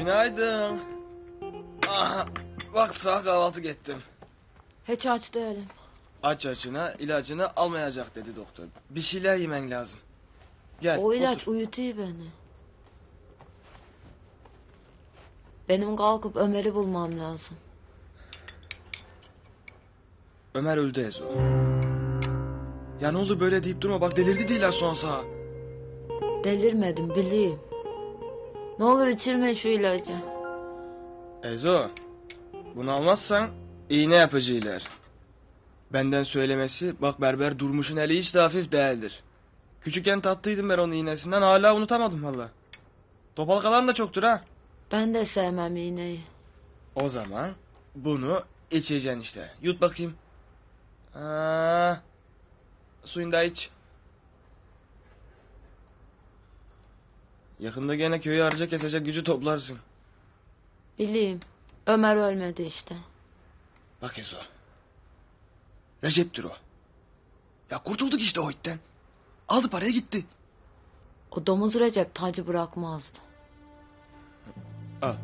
Günaydın. Aha, bak sağ kahvaltı ettim. Hiç aç değilim. Aç açına ilacını almayacak dedi doktor. Bir şeyler yemen lazım. Gel o ilaç otur. uyutuyor beni. Benim kalkıp Ömer'i bulmam lazım. Ömer öldü Ezo. Ya ne oldu böyle deyip durma bak delirdi değiller son sağa. Delirmedim bileyim. Ne olur içirme şu ilacı. Ezo bunu almazsan iğne yapıcılar. Benden söylemesi bak berber durmuşun eli hiç de hafif değildir. Küçükken tattıydım ben onun iğnesinden hala unutamadım valla. Topal kalan da çoktur ha. Ben de sevmem iğneyi. O zaman bunu içeceksin işte. Yut bakayım. Aa, suyunu da iç. Yakında gene köyü harca kesecek gücü toplarsın. Bileyim. Ömer ölmedi işte. Bak Ezo. Recep'tir o. Ya kurtulduk işte o itten. Aldı parayı gitti. O domuz Recep tacı bırakmazdı. Al.